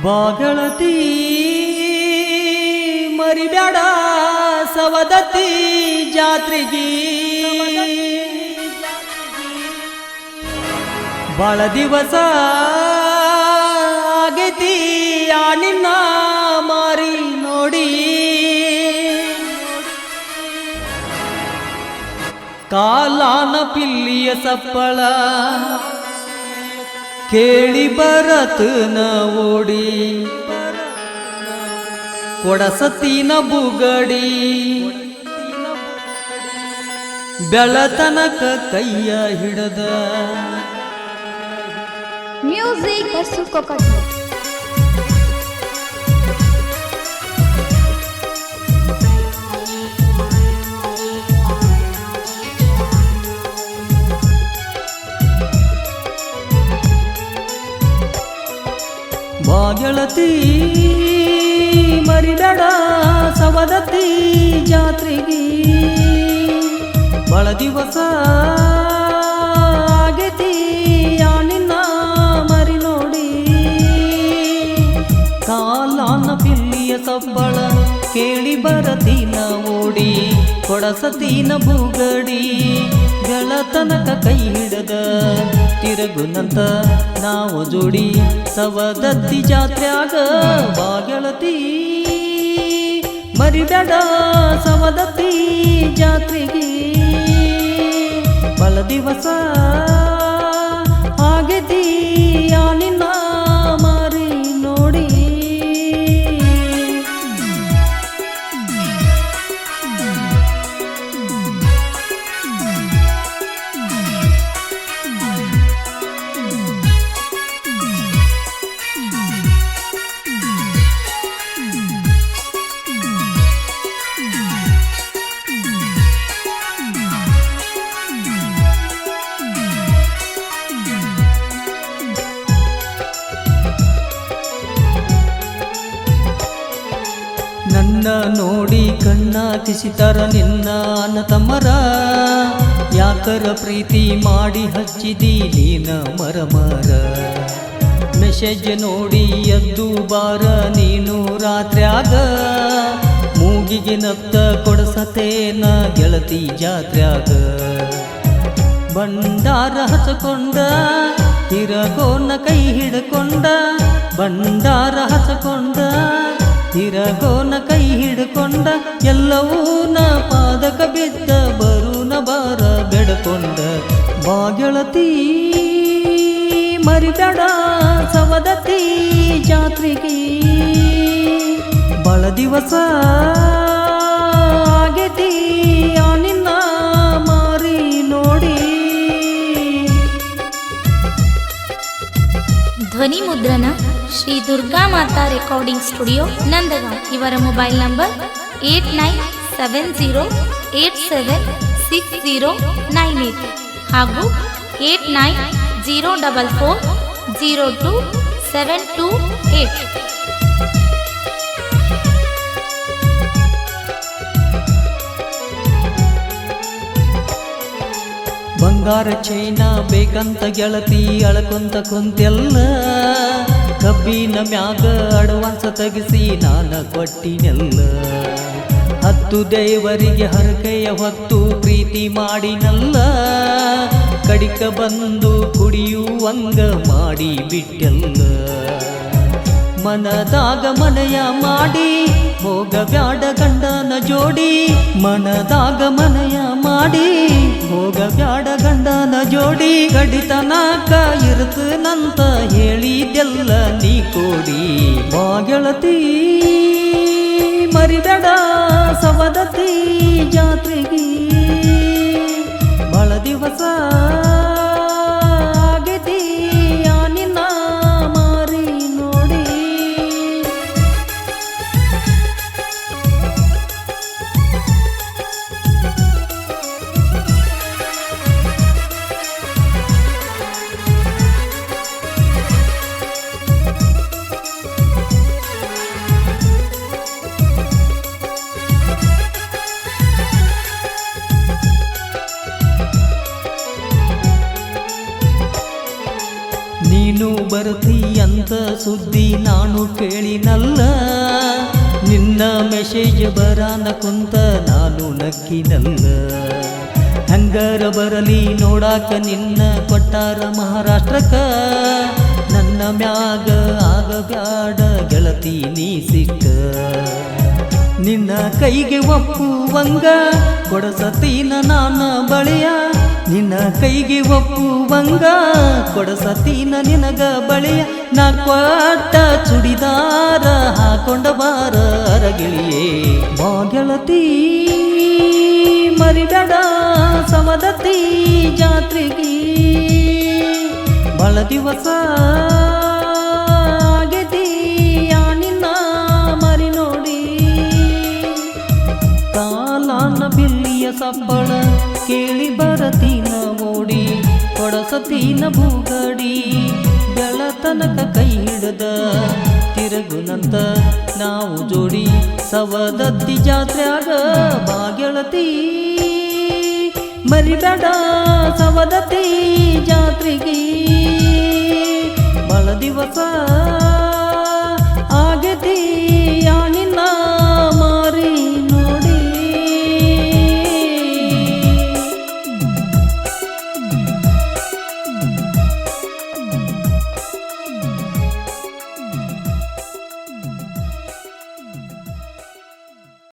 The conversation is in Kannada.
ಬಾಗಳತಿ ಮರಿಬೇಡ ಸವದತಿ ಜಾತ್ರೆಗಿ. ಬಾಳ ದಿವಸ ಆಗೈತಿ ಆ ನಿನ್ನ ಮಾರಿ ನೋಡಿ. ಕಾಲಾನ ಪಿಲ್ಲಿಯ ಸಪ್ಪಳ ಕೇಳಿ ಬರತನ ಓಡಿ. ಕೊಡಸತಿನ ಬುಗಡಿ. ಬೆಳತನಕ ಕೈಯ ಹಿಡದ. Music versus ಮರಿದಡ ಸವದತಿ ಜಾತ್ರೆಗೆ. ಬಳ ದಿವಸ ಕಾಲಾನ ಪಿಲ್ಲಿಯ ಸಬ್ಬಳ ಕೇಳಿ ಬರತೀನ ಓಡಿ, ಕೊಡಸತೀನ ಬುಗಡಿ ಗೆಳತನಕ ಕೈ ಹಿಡದ ತಿರುಗುನಂತ ನಾವು ಜೋಡಿ ಸವದತ್ತಿ ಜಾತ್ರ್ಯಾಗ ಬಾಗೆಳತಿ ಮರಿಬೇಡ ಸವದತ್ತಿ ಜಾತ್ರೆಗೆ ಬಲ ದಿವಸ ನನ್ನ ನೋಡಿ ಕಣ್ಣ ಕಿಸಿತರ ನಿನ್ನ ನ ತಮ್ಮರ ಯಾಕರ ಪ್ರೀತಿ ಮಾಡಿ ಹಚ್ಚಿದಿ ನೀನ ಮರ ಮರ ಮೆಸೇಜ್ ನೋಡಿ ಎದ್ದು ಬಾರ ನೀನು ರಾತ್ರ್ಯಾಗ. ಮೂಗಿಗೆ ನತ್ತ ಕೊಡಸತೇನ ಗೆಳತಿ ಜಾತ್ರ್ಯಾಗ. ಬಂಡಾರ ಹಚ್ಕೊಂಡ ತಿರಗೋನ ಕೈ ಹಿಡ್ಕೊಂಡ ಬಂಡಾರ ಹಚಕೊಂಡ ತಿರಗೋನ ಕೈ ಹಿಡ್ಕೊಂಡ ಎಲ್ಲವೂ ನ ಪಾದಕ ಬಿದ್ದ ಬರುನ ಬಾರ ಬೆಡ್ಕೊಂಡ ಬಾಗೆಳತಿ ಮರಿಬೇಡ ಸವದತಿ ಜಾತ್ರೆಗೆ. ಬಳ ದಿವಸ ಧ್ವನಿ ಮುದ್ರಣ, ಶ್ರೀ ದುರ್ಗಾ ಮಾತಾ ರೆಕಾರ್ಡಿಂಗ್ ಸ್ಟುಡಿಯೋ, ನಂದಗಾಂವ್. ಇವರ mobile number eight nine seven zero eight seven six zero nine eight ಹಾಗೂ eight nine zero double four zero two seven two eight. ಬಂಗಾರ ಚೈನ, ಬೇಕಂತ ಗೆಳತಿ, ಅಳಕೊಂತ ಕುಂತೆಲ್ಲ. ಕಬ್ಬಿನ ಮ್ಯಾಗ ಅಡ್ವಾನ್ಸ್ ತಗಿಸಿ ನಾನು ಕೊಟ್ಟಿನೆಲ್ಲ. ಹತ್ತು ದೇವರಿಗೆ ಹರಕೆಯ ಹೊತ್ತು ಪ್ರೀತಿ ಮಾಡಿನಲ್ಲ. ಕಡಿಕ ಬಂದು ಕುಡಿಯುವಂಗ ಮಾಡಿ ಬಿಟ್ಟೆಲ್ಲ. ಮನದಾಗ ಮನೆಯ ಮಾಡಿ ಹೋಗಬ್ಯಾಡ ಗಂಡನ ಜೋಡಿ, ಮನದಾಗ ಮನೆಯ ಮಾಡಿ ಹೋಗಬ್ಯಾಡ ಗಂಡನ ಜೋಡಿ ಗಡಿತನಾಕ ಇರ್ತನಂತ ಹೇಳಿದೆಲ್ಲ ನೀ ಕೋಡಿ. ಬಾಗೆಳತಿ ಮರಿಬೇಡ ಸವದತಿ ಜಾತ್ರೆಗೆ. ಬಳ ದಿವಸ ಬರ್ತಿ ಅಂತ ಸುದ್ದಿ ನಾನು ಕೇಳಿನಲ್ಲ. ನಿನ್ನ ಮೆಸೇಜ್ ಬರಾನ ಕುಂತ ನಾನು ನಕ್ಕಿನಲ್ಲ. ಹಂಗರ ಬರಲಿ ನೋಡಾಕ ನಿನ್ನ ಕೊಟ್ಟಾರ ಮಹಾರಾಷ್ಟ್ರಕ್ಕ. ನನ್ನ ಮ್ಯಾಗ ಆಗ ಬ್ಯಾಡ ಗೆಳತಿ ನೀ ಸಿಕ್ಕ. ನಿನ್ನ ಕೈಗೆ ಒಪ್ಪುವಂಗ ಕೊಡಸತೀನ ನಾನು ಬಳಿಯ. ನಿನ್ನ ಕೈಗೆ ಒಪ್ಪುವಂಗ ಕೊಡಸತೀನ ನಿನಗ ಬಳಿಯ. ನಾ ಕೊಟ್ಟ ಚುಡಿದಾರ ಹಾಕೊಂಡ ಬಾರ ಅರಗಿಳಿಯೇ. ಬಾ ಗೆಳತಿ ಮರಿಬೇಡ ಸಮದತಿ ಜಾತ್ರೆಗೆ. ಬಳ ದಿವಸ ಸಪ್ಪಳ ಕೇಳಿ ಬರತೀನ ಮೂಡಿ, ಕೊಡಸತೀನ ಬೂಗಡಿ ಬೆಳತನಕ ಕೈ ಹಿಡದ ತಿರುಗುನಂತ ನಾವು ಜೋಡಿ ಸವದತ್ತಿ ಜಾತ್ರ್ಯಾಗ ಬಾಗೆಳತಿ. ಮರಿಬೇಡ ಸವದತ್ತಿ ಜಾತ್ರೆಗೆ ಬಳ ದಿವಸ